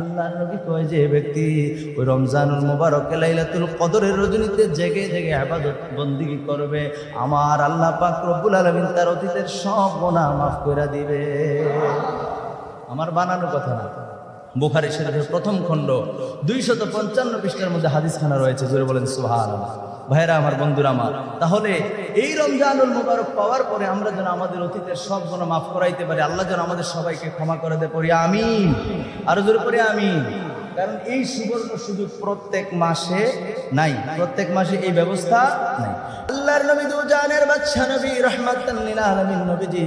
আল্লাহ নবী কয় যে ব্যক্তি, ওই রমজানুল মুবারক লাইলাতুল কদরের রজনীতে জেগে জেগে আবাদত বন্দিগি করবে, আমার আল্লাহ পাক রব্বুল আলমিন তার অতীতের সব গোনা মাফ করে দিবে। আমার বানানো কথা না বুখারি শরীফের প্রথম খণ্ড, দুইশত পঞ্চান্ন পৃষ্ঠার মধ্যে হাদিস খানা রয়েছে, জোরে বলেন সুবহানাল্লাহ। ভাইরা আমার বন্ধুরা আমার, তাহলে এই রমজানুল মুবারক পাওয়ার পরে আমরা যেন আমাদের অতীতের সব গুণ মাফ করাইতে পারি, আল্লাহ যেন আমাদের সবাইকে ক্ষমা করে দে, পড়ি আমিন। আরও জোরে পড়ি আমিন। কারণ এই সুবর্ণ সুযোগ প্রত্যেক মাসে নাই, প্রত্যেক মাসে এই ব্যবস্থা নাই। আল্লাহর নবী দু জানের বাদশা নবী, রহমাতাল লিল আলামিন নবীজি।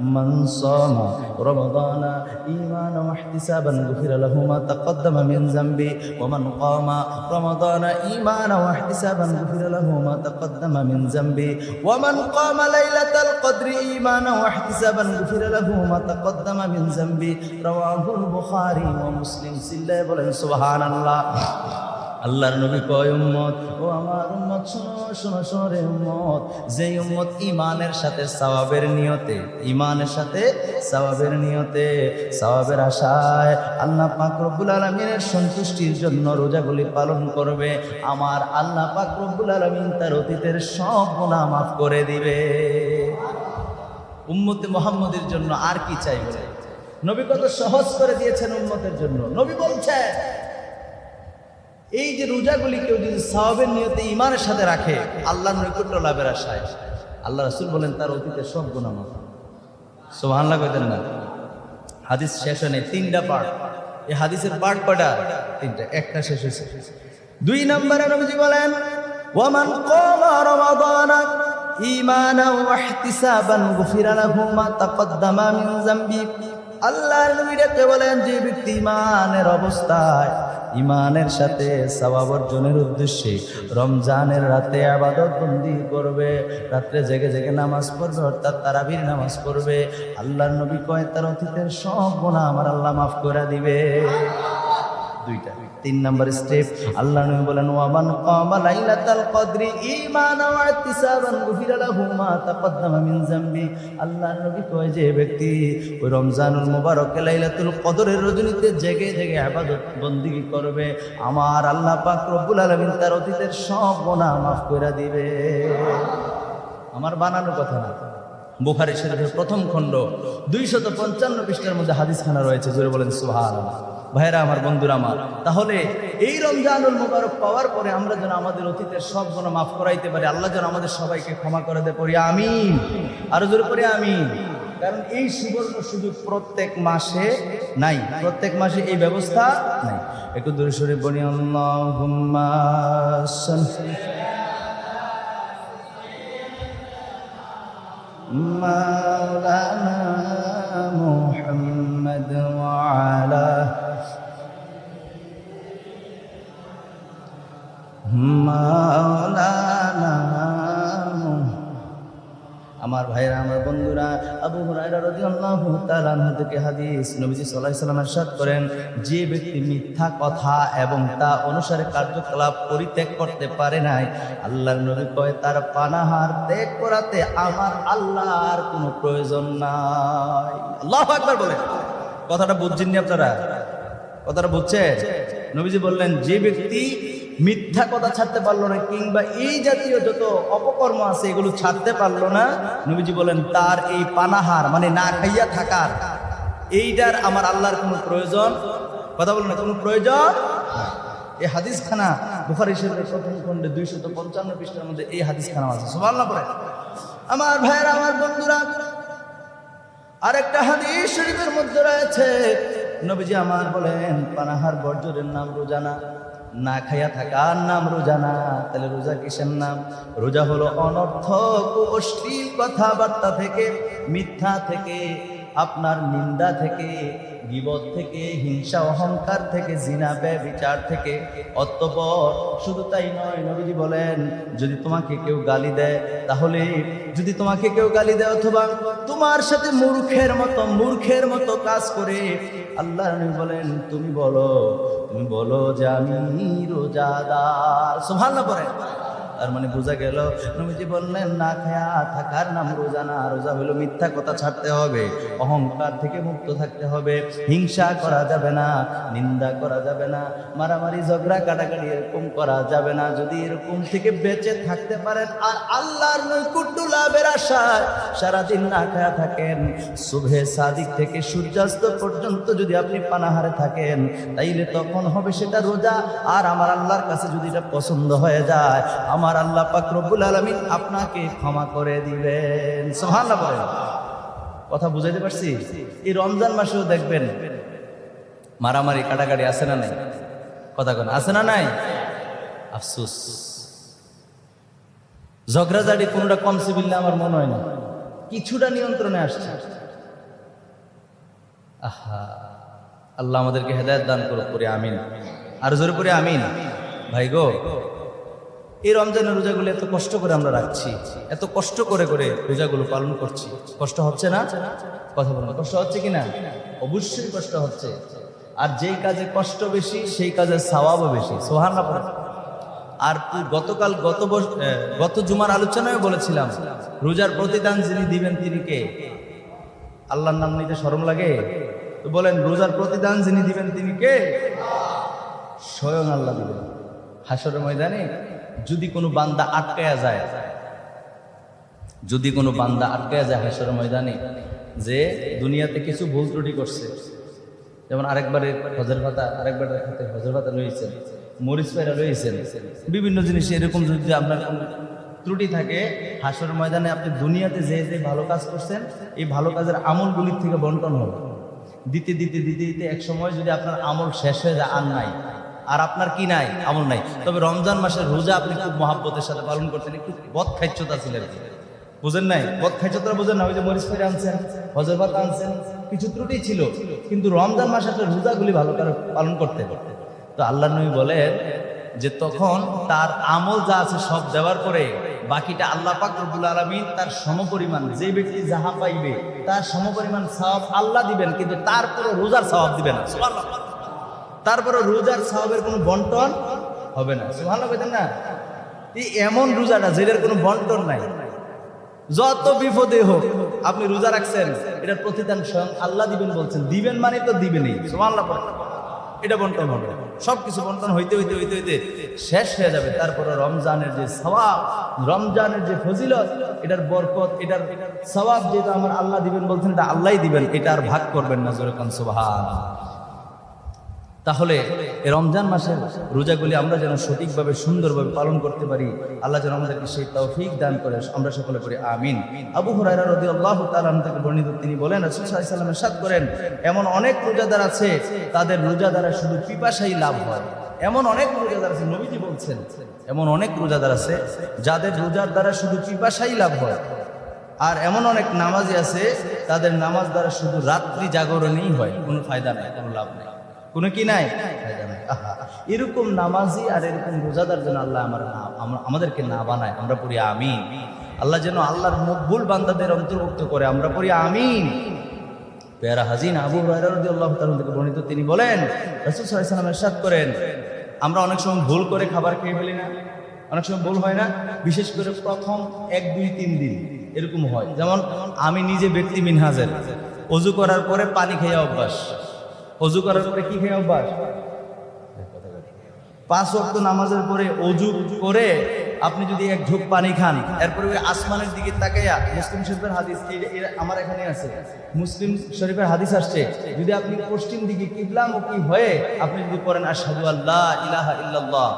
من صام رمضان إيمانا واحتسابا غفر له ما تقدم من ذنبه ومن قام رمضان إيمانا واحتسابا غفر له ما تقدم من ذنبه ومن قام ليلة القدر إيمانا واحتسابا غفر له ما تقدم من ذنبه رواه البخاري ومسلم سلة بلن سبحان الله আল্লাহর নবী কয়, উম্মত, ও আমার উম্মত, শোনো শোনো শোনো রে উম্মত যে উম্মত ইমানের সাথে সওয়াবের নিয়তে ইমানের সাথে সওয়াবের নিয়তে সওয়াবের আশায় আল্লাহ পাক রব্বুল আলামিনের সন্তুষ্টির জন্য রোজাগুলি পালন করবে। আমার আল্লাহ পাক রব্বুল আলামিন তার অতীতের সব গুনাহ মাফ করে দিবে। উম্মতে মোহাম্মদের জন্য আর কি চাই নবী কত সহজ করে দিয়েছেন উম্মতের জন্য। নবী বলছেন এই যে রোজাগুলি কেউ যদি সাহাবের নিয়তে ইমানের সাথে রাখে আল্লাহ নৈকট্য লাভের আশায়। আল্লাহ রসুল বলেন, তার অতীতের সব গুণা মাফ সোহান্লা কইতেন না? হাদিস শেষ হয় তিনটা পার্ট এই হাদিসের পার্ট কটা তিনটা, একটা শেষ হয়েছে। দুই নম্বরে নবীজি বলেন, ওয়ামান ক্বামা রমাদানা ঈমানা ওয়া ইহতিসাবান গুফিরা তাকদ্দামা মিন যামবি। আল্লাহর বলেন, যে ব্যক্তি ইমানের অবস্থায় ইমানের সাথে সবাব অর্জনের উদ্দেশ্যে রমজানের রাতে আবাদত বন্দি করবে। রাত্রে জেগে জেগে নামাজ পড়বে, অর্থাৎ তারাবির নামাজ পড়বে। আল্লাহর নবী কয়, তার অতীতের সব গোনা আমার আল্লাহ মাফ করে দিবে। দুইটা। তিন নম্বর স্টেপ। আল্লাহ নবী বলেন, ওয়ামান কামা লাইলাতাল কদরি ঈমানা ওয়া ইহতিসাবান গুফিরা লাহু মা তাকদ্দামা মিন যামবি আল্লাহ নবী কয়, যে ব্যক্তি ওই রমজানুল মুবারক লাইলাতুল কদরের রজনীতে জেগে জেগে ইবাদত বন্দেগী করবে, আমার আল্লাহ পাক রব্বুল আলামিন তার অতীতের সব গুনাহ মাফ করে দিবে। আমার বানানো কথা না। বুখারী শরীফের প্রথম খণ্ড দুইশত পঞ্চান্ন পৃষ্ঠার মধ্যে হাদিসখানা রয়েছে। জোরে বলেন, সুবহানাল্লাহ। ভাইরা আমার বন্ধুরা, আমার। তাহলে এই রমজানুল মুবারক পাওয়ার পরে আমরা যেন আমাদের অতীতের সব গুণ মাফ করাইতে পারি। আল্লাহ যেন আমাদের সবাইকে ক্ষমা করে দে পড়ি আমি আরও জোর করে আমি কারণ এই সুবর্ণ সুযোগ প্রত্যেক মাসে নাই। প্রত্যেক মাসে এই ব্যবস্থা নাই। একটু দূরে সরে বলি মাওলানা محمد وعلى مولانا আমার ভাইরা আমার বন্ধুরা আবু হুরায়রা রাদিয়াল্লাহু তাআলা আনহু থেকে হাদিস নবীজি সাল্লাল্লাহু আলাইহি সাল্লাম ارشاد করেন যে ব্যক্তি মিথ্যা কথা এবং তা অনুসারে কার্যকলাপ পরিত্যাগ করতে পারে নাই আল্লাহর নবী কয় তার পানাহার ত্যাগ করাতে আমার আল্লাহর কোনো প্রয়োজন নাই আল্লাহু আকবার বলেন কথাটা বুঝছেন আপনারা কথাটা বুঝছেন নবীজি বললেন যে ব্যক্তি মিথ্যা কথা ছাড়তে পারল না, কিংবা এই জাতীয় যত অপকর্ম আছে এগুলো ছাড়তে পারল না, নবীজি বলেন, তার এই পানাহার মানে না খাইয়া থাকার, এইটার আমার আল্লাহর কোনো প্রয়োজন? কথা বলুন না কোনো প্রয়োজন? এই হাদিসখানা, বুখারী শরীফের প্রথম খণ্ডে দুইশত পঞ্চান্ন পৃষ্ঠার মধ্যে এই হাদিসখানা আছে। সুবহানাল্লাহ পড়ে। আমার ভাইয়েরা, আমার বন্ধুরা, আরেকটা হাদিস শরীফের মধ্যে রয়েছে। নবীজি আমার বলেন, পানাহার বর্জনের নাম রোজানা না খাইয়া থাকার নাম রোজানা তাহলে রোজা কিসের নাম? রোজা হলো অনর্থক অশ্লীল কথাবার্তা থেকে, মিথ্যা থেকে, আপনার নিন্দা থেকে, গিবত থেকে, হিংসা, অহংকার থেকে, জিনা বিচার থেকে। অতঃপর শুধু তাই নয়, নবীজি বলেন, যদি তোমাকে কেউ গালি দেয়, তাহলে যদি তোমাকে কেউ গালি দেয়, অথবা তোমার সাথে মূর্খের মতো মূর্খের মতো কাজ করে আল্লাহ বলেন তুমি বলো তুমি বলো যে আমি রোজাদার। না পড়েন তার মানে বোঝা গেল, নবীজি বললেন, না খায়া থাকার নাম রোজা না, রোজা হলো মিথ্যা কথা ছাড়তে হবে, অহংকার থেকে মুক্ত থাকতে হবে, হিংসা করা যাবে না, নিন্দা করা যাবে না, মারামারি, ঝগড়া, কাটাকাটি এরকম করা যাবে না, যদি এরকম থেকে বেঁচে থাকতে পারেন, আর আল্লাহর নৈকুট্য লাভের আশায় সারাদিন না খায়া থাকেন, শুভে সাদিক থেকে সূর্যাস্ত পর্যন্ত যদি আপনি পানাহারে থাকেন, তাইলে তখন হবে সেটা রোজা, আর আমার আল্লাহর কাছে যদি এটা পছন্দ হয়ে যায়, আমার আল্লাহ পাক রব্বুল আলামিন আপনাকে ক্ষমা করে দিবেন। সুবহানাল্লাহ বলেন। কথা বুঝাইতে পারছি? এই রমজান মাসেও দেখবেন মারামারি, কাটাকাটি আছে না নাই? কথা কোন, আছে না নাই? আফসোস। ঝগড়াঝাড়ি কোনোটা কম সিভিল আমার মনে হয় না। কিছুটা নিয়ন্ত্রণে আসছে। আহা, আল্লাহ আমাদেরকে হেদায়ত দান করুক করে আমিন। আর জোরে করে আমিন। ভাই গো এই রমজানের রোজাগুলো এত কষ্ট করে আমরা রাখছি, এত কষ্ট করে করে রোজাগুলো পালন করছি। কষ্ট হচ্ছে না? কথা বলুন। কষ্ট হচ্ছে কি না? অবশ্যই কষ্ট হচ্ছে। আর যেই কাজে কষ্ট বেশি, সেই কাজের সওয়াবও বেশি। সোহান আর তুই গতকাল গত গত জুমার আলোচনায় বলেছিলাম, রোজার প্রতিদান যিনি দিবেন তিনি কে? আল্লাহর নাম নিতে শরম লাগে? তো বলেন, রোজার প্রতিদান যিনি দিবেন তিনি কে? স্বয়ং আল্লাহ দিবেন। হাসরের ময়দানে যদি কোনো বান্দা আটকায়া যায়, যদি কোনো বান্দা আটকায়া যায় হাসরের ময়দানে, যে দুনিয়াতে কিছু ভুল ত্রুটি করছে, যেমন আরেকবারে হজর ভাতা আরেকবারের খাতে হজর ভাতা রয়েছেন মরিচ পায়রা রয়েছেন বিভিন্ন জিনিস এরকম যদি আপনার ত্রুটি থাকে হাসর ময়দানে আপনি দুনিয়াতে যে যে ভালো কাজ করছেন, এই ভালো কাজের আমলগুলির থেকে বন্টন হবে দিতে দিতে দিতে দিতে এক সময় যদি আপনার আমল শেষ হয়ে যায়, আর নাই আর আপনার কি নাই? আমল নাই। তবে রমজান মাসের রোজা আপনি খুব মহাব্বতের সাথে পালন করতেন। একটু বদ খাইচ্ছতা ছিলেন বুঝেন নাই? বদ খাইচ্ছতা বুঝেন না, ওই যে মরিচ ফেরে আনছেন, হজর ভাত আনছেন, কিছু ত্রুটি ছিল। কিন্তু রমজান মাসে আপনি রোজাগুলি ভালো করে পালন করতে করতে তো আল্লাহ নবী বলেন যে তখন তার আমল যা আছে সব দেওয়ার পরে বাকিটা আল্লাহ পাক রব্বুল আলমিন তার সমপরিমাণ যে ব্যক্তি যাহা পাইবে, তার সমপরিমাণ সওয়াব আল্লাহ দিবেন, কিন্তু তারপরে রোজার সওয়াব দিবেন না। তারপরে রোজার সওয়াবের কোনো বন্টন হবে না। সুবহানাল্লাহ কইতেন না? এমন রোজাটা যেটার কোনো বন্টন নাই। যত বিপদে হোক, আপনি রোজা রাখছেন এটার প্রতিদান স্বয়ং আল্লাহ দিবেন বলছেন। দিবেন মানে তো দিবেনই। বলেন। এটা বন্টন হবে। সব কিছু বন্টন হইতে হইতে হইতে হইতে শেষ হয়ে যাবে। তারপরে রমজানের যে স্বভাব রমজানের যে ফজিলত, এটার বরকত, এটার স্বভাব যেটা আমার আল্লাহ দিবেন বলছেন, এটা আল্লাহ দিবেন। এটা আর ভাগ করবেন না জোরে কান সুবহান তাহলে রমজান মাসের রোজাগুলি আমরা যেন সঠিকভাবে, সুন্দরভাবে পালন করতে পারি। আল্লাহ যেন আমাদেরকে সেই তৌফিক দান করে, আমরা সকলে করি, আমিন। আবু হুরায়রা রাদিয়াল্লাহু তাআলা আনহু থেকে বর্ণিত তিনি বলেন, রাসূল সাল্লাল্লাহু আলাইহি সাথ করেন, এমন অনেক রোজাদার আছে, তাদের রোজা দ্বারা শুধু পিপাসাই লাভ হয়। এমন অনেক রোজাদার আছে, নবীজি বলছেন, এমন অনেক রোজাদার আছে, যাদের রোজার দ্বারা শুধু পিপাসাই লাভ হয়। আর এমন অনেক নামাজি আছে, তাদের নামাজ দ্বারা শুধু রাত্রি জাগরণেই হয়, কোনো ফায়দা নাই, কোনো লাভ নেই। কোনো কি নাই? এরকম নামাজি আর এরকম রোজাদার যেন আল্লাহ আমার না আমাদেরকে না বানায়, আমরা পড়ি আমিন। আল্লাহ যেন আল্লাহর মকবুল বান্দাদের অন্তর্ভুক্ত করে, আমরা পড়ি আমিন। পেয়ারা হাজিন আবু আল্লাহ থেকে বর্ণিত, তিনি বলেন, রসুল সাল্লামের করেন, আমরা অনেক সময় ভুল করে খাবার খেয়ে ফেলি না, অনেক সময় ভুল হয় না, বিশেষ করে প্রথম এক, দুই, তিন দিন, এরকম হয়। যেমন, আমি নিজে ব্যক্তি মিনহাজের, অজু করার পরে পানি খেয়ে অভ্যাস। অজু করার পরে কি খেয়ে অভ্যাস? পাঁচ অক্ত নামাজের পরে অজু করে আপনি যদি এক ঝোঁক পানি খান, এরপরে ওই আসমানের দিকে তাকাইয়া মুসলিম শরীফের হাদিস আমার এখানে আছে, মুসলিম শরীফের হাদিস আসছে, যদি আপনি পশ্চিম দিকে কিবলামুখী হয়ে আপনি যদি পড়েন, আশহাদু আল্লাহ ইলাহা ইল্লাল্লাহ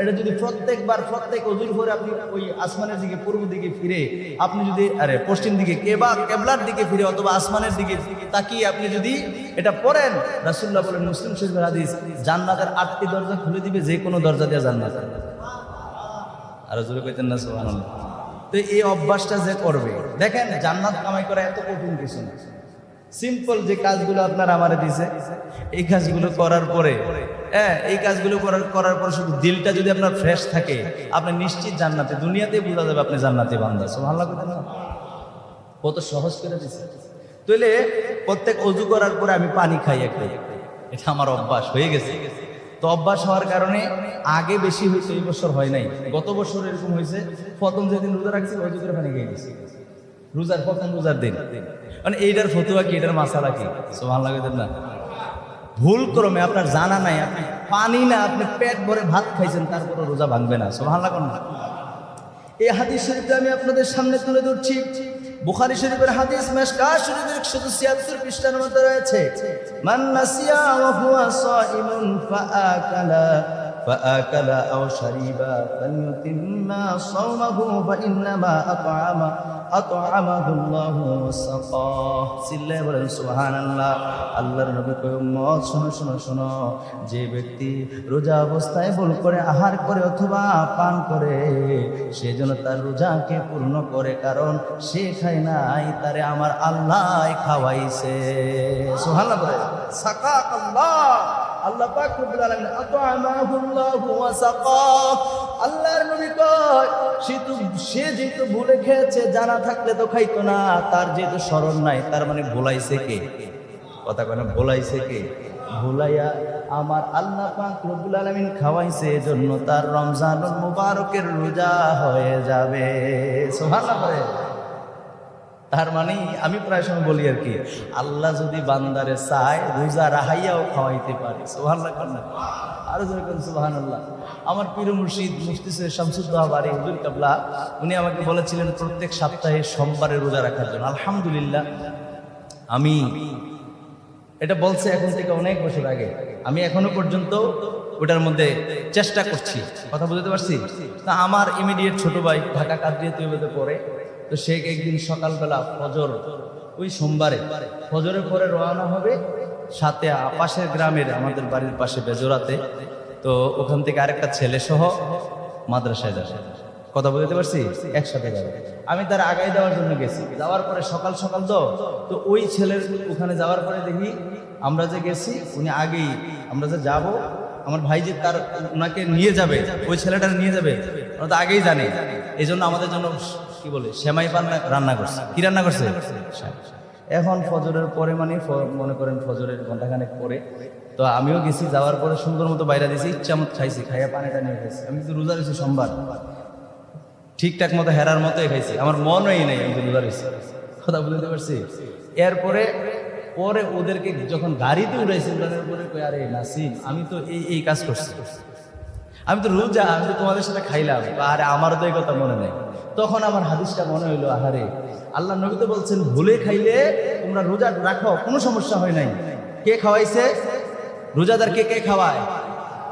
এটা যদি প্রত্যেকবার, প্রত্যেক আপনি ওই আসমানের দিকে, পূর্ব দিকে ফিরে, আপনি যদি, আরে, পশ্চিম দিকে দিকে ফিরে অথবা আসমানের দিকে তাকিয়ে আপনি যদি এটা মুসলিম জান্নাতের আটটি দরজা খুলে দিবে, যে কোনো দরজা দিয়ে জান্নাত। আর না তো এই অভ্যাসটা যে করবে, দেখেন জান্নাত কামাই করা এত কঠিন কিছু না। সিম্পল যে কাজগুলো আপনার আমারে দিছে, এই কাজগুলো করার পরে হ্যাঁ এই কাজগুলো করার করার পরে শুধু দিলটা যদি আপনার ফ্রেশ থাকে, আপনি নিশ্চিত জান্নাতে, দুনিয়াতে বোঝা যাবে আপনি জান্নাতে বান্দা ভালো কইতেন না? কত সহজ করে দিছে। তাহলে প্রত্যেক অজু করার পরে আমি পানি খাই একটু এটা আমার অভ্যাস, হয়ে গেছে। তো অভ্যাস হওয়ার কারণে আগে বেশি হয়েছে এই বছর হয় নাই। গত বছর এরকম হয়েছে প্রথম যেদিন রোজা রাখছি অজু করে পানি খেয়ে গেছি রোজার প্রথম রোজার দিন? মানে এইটার ফতুয়া কি, এটার মাসালা কি? সোহান লাগে না। ভুল ক্রমে আপনার জানা নাই, আপনি পানি না, আপনি পেট ভরে ভাত খাইছেন তারপরে রোজা ভাঙবে না। সোহান লাগুন না। এই হাদিস শরীফটা আমি আপনাদের সামনে তুলে ধরছি। বুখারী শরীফের হাদিস মেশকা শরীফের 176 পৃষ্ঠার মধ্যে রয়েছে, মান নাসিয়া ওয়া হুয়া সাইমুন, ফাআকালা فآكل أو شرب فليتم صومه فإنما أطعم أطعمه الله وسقاه সিল্লে বলেন সুবহানাল্লাহ আল্লাহর নবী কয় উম্মত শোনো শোনো শোনো যে ব্যক্তি রোজা অবস্থায় ভুল করে আহার করে অথবা পান করে সে যেন তার রোজাকে পূর্ণ করে কারণ সে খায় নাই তারে আমার আল্লাহ খাওয়াইছে সুবহানাল্লাহ বলে সাকাক আল্লাহ আল্লাহ পাক রব্বুল আলামিন আতআমাহুল্লাহু ওয়া সাকাহ আল্লাহর নবী কয়, সে তো সে যেহেতু ভুলে খেয়েছে, জানা থাকলে তো খাইতো না, তার যেহেতু স্মরণ নাই, তার মানে ভুলাইছে কে? কথা কেন ভুলাইছে কে? ভুলাইয়া আমার আল্লাহ পাক রব্বুল আলামিন খাওয়াইছে, এজন্য তার রমজানুল মুবারকের রোজা হয়ে যাবে। সুবহানাল্লাহ। তার মানে আমি প্রায় সময় বলি আর কি, আল্লাহ যদি বান্দারে চায়, রোজা রাহাইয়াও খাওয়াইতে পারে। সোহান না। আরও জোরে করেন সুবাহান আল্লাহ আমার পীর মুর্শিদ মুফতি সৈয়দ শামসুদ্দোহা বাড়ি হুজুর কাবলা, উনি আমাকে বলেছিলেন, প্রত্যেক সপ্তাহে সোমবারে রোজা রাখার জন্য। আলহামদুলিল্লাহ, আমি, এটা বলছে এখন থেকে অনেক বছর আগে। আমি এখনও পর্যন্ত ওটার মধ্যে চেষ্টা করছি। কথা বুঝতে পারছি? তা আমার ইমিডিয়েট ছোট ভাই ঢাকা কাদ্রিয়া তৈবতে পড়ে। তো সে একদিন সকালবেলা ফজর, ওই সোমবারে, ফজরের পরে রওনা হবে সাথে পাশের গ্রামের আমাদের বাড়ির পাশে বেজোরাতে তো ওখান থেকে আরেকটা ছেলে সহ মাদ্রাসায় যাবে। কথা বলতে পারছি? একসাথে যাবে। আমি তার আগায় যাওয়ার জন্য গেছি। যাওয়ার পরে সকাল সকাল তো তো ওই ছেলের ওখানে যাওয়ার পরে দেখি আমরা যে গেছি, উনি আগেই আমরা যে যাব, আমার ভাই যে তার ওনাকে নিয়ে যাবে, ওই ছেলেটা নিয়ে যাবে, ওরা তো আগেই জানে। এই জন্য আমাদের জন্য কি বলে সেমাই পান্না রান্না করছে। কি রান্না করছে? এখন ফজরের পরে মানে মনে করেন ফজরের ঘন্টাখানেক পরে। তো আমিও গেছি যাওয়ার পরে সুন্দর মতো বাইরে দিয়েছি ইচ্ছা মতো খাইছি খাইয়া পানিটা নিয়ে খাইছি। আমি তো রোজা রয়েছি সোমবার। ঠিকঠাক মতো হেরার মতোই খাইছি। আমার মনই নেই আমি তো রোজা রয়েছি। কথা বুঝতে পারছি? এরপরে পরে ওদেরকে যখন গাড়িতে উড়াইছি উড়ানোর পরে কই আরে নাসিম আমি তো এই এই কাজ করছি। আমি তো রোজা, আমি তো তোমাদের সাথে খাইলাম। আরে আমারও তো এই কথা মনে নেই। তখন আমার হাদিসটা মনে হইল, আহারে, আল্লাহ নবী তো বলছেন, ভুলে খাইলে তোমরা রোজা রাখো, কোনো সমস্যা হয় নাই। কে খাওয়াইছে? রোজাদার কে কে খাওয়ায়?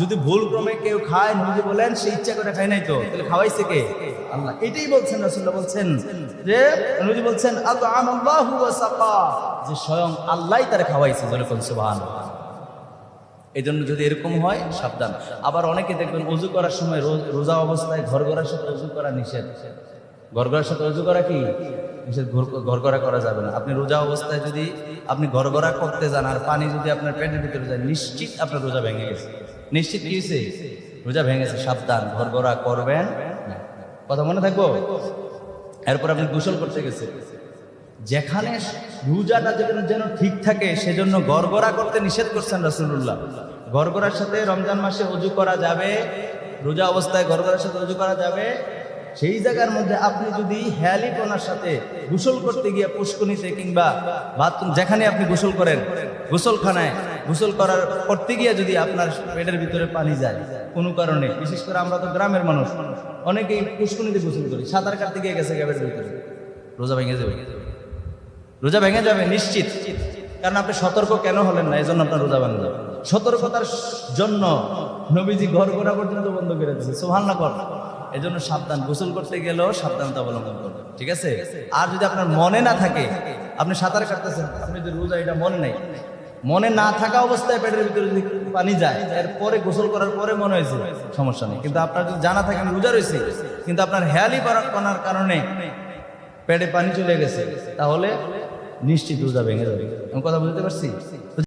যদি ভুল ক্রমে কেউ খায়, নবীজি বলেন, সে ইচ্ছা করে খায় নাই তো। তাহলে খাওয়াইছে কে? আল্লাহ এটাই বলছেন, রাসূলুল্লাহ বলছেন যে, নবীজি বলছেন সাকা যে স্বয়ং আল্লাহই তারে খাওয়াইছে যেরকম সুবহানাল্লাহ। এই জন্য যদি এরকম হয়, সাবধান। আবার অনেকে দেখবেন অজু করার সময় রোজা অবস্থায় ঘর ঘরের সাথে অজু করা নিষেধ। ঘর ঘরের সাথে অজু করা কি? নিষেধ, ঘর- ঘর করা যাবে না। আপনি রোজা অবস্থায় যদি আপনি ঘর ঘরা করতে যান আর পানি যদি আপনার পেটের ভিতরে যায়, নিশ্চিত আপনার রোজা ভেঙে গেছে। নিশ্চিত কি হয়েছে? রোজা ভেঙে গেছে, সাবধান। ঘর ঘরা করবেন। কথা মনে থাকব? এরপর আপনি গোসল করতে গেছে যেখানে রোজাটা যেন যেন ঠিক থাকে, সেজন্য গড়গড়া করতে নিষেধ করছেন রাসূলুল্লাহ। গড়গড়ার সাথে রমজান মাসে অজু করা যাবে, রোজা অবস্থায় গড়গড়ার সাথে অজু করা যাবে। সেই জায়গার মধ্যে আপনি যদি হেয়ালিপনার সাথে গোসল করতে গিয়ে পুষ্কনিতে কিংবা বাথরুম, যেখানে আপনি গোসল করেন, গোসলখানায় গোসল করার করতে গিয়ে যদি আপনার পেটের ভিতরে পানি যায়, কোনো কারণে, বিশেষ করে আমরা তো গ্রামের মানুষ, অনেকেই পুষ্কনিতে গোসল করি, সাঁতার কাটতে গিয়ে গেছে গ্যাবের ভিতরে, রোজা ভেঙে যাবে। রোজা ভেঙে যাবে, নিশ্চিত। কারণ আপনি সতর্ক কেন হলেন না? এই জন্য আপনার রোজা ভেঙে যাবে সতর্কতার জন্য নবীজি ঘর করা পর্যন্ত বন্ধ করে দিয়েছে। সোহান না কর। এই জন্য সাবধান। গোসল করতে গেলেও সাবধানতা অবলম্বন করবেন ঠিক আছে? আর যদি আপনার মনে না থাকে, আপনি সাঁতার কাটতেছেন, আপনি যদি রোজা, এটা মনে নেই। মনে না থাকা অবস্থায় পেটের ভিতরে যদি পানি যায়, এরপরে গোসল করার পরে মনে হয়েছে, সমস্যা নেই। কিন্তু আপনার যদি জানা থাকে, আমি রোজা রয়েছে, কিন্তু আপনার হেয়ালি করার কারণে পেটে পানি চলে গেছে তাহলে নিশ্চিত রোজা ভেঙে যাবে। আমি কথা বুঝতে পারছি?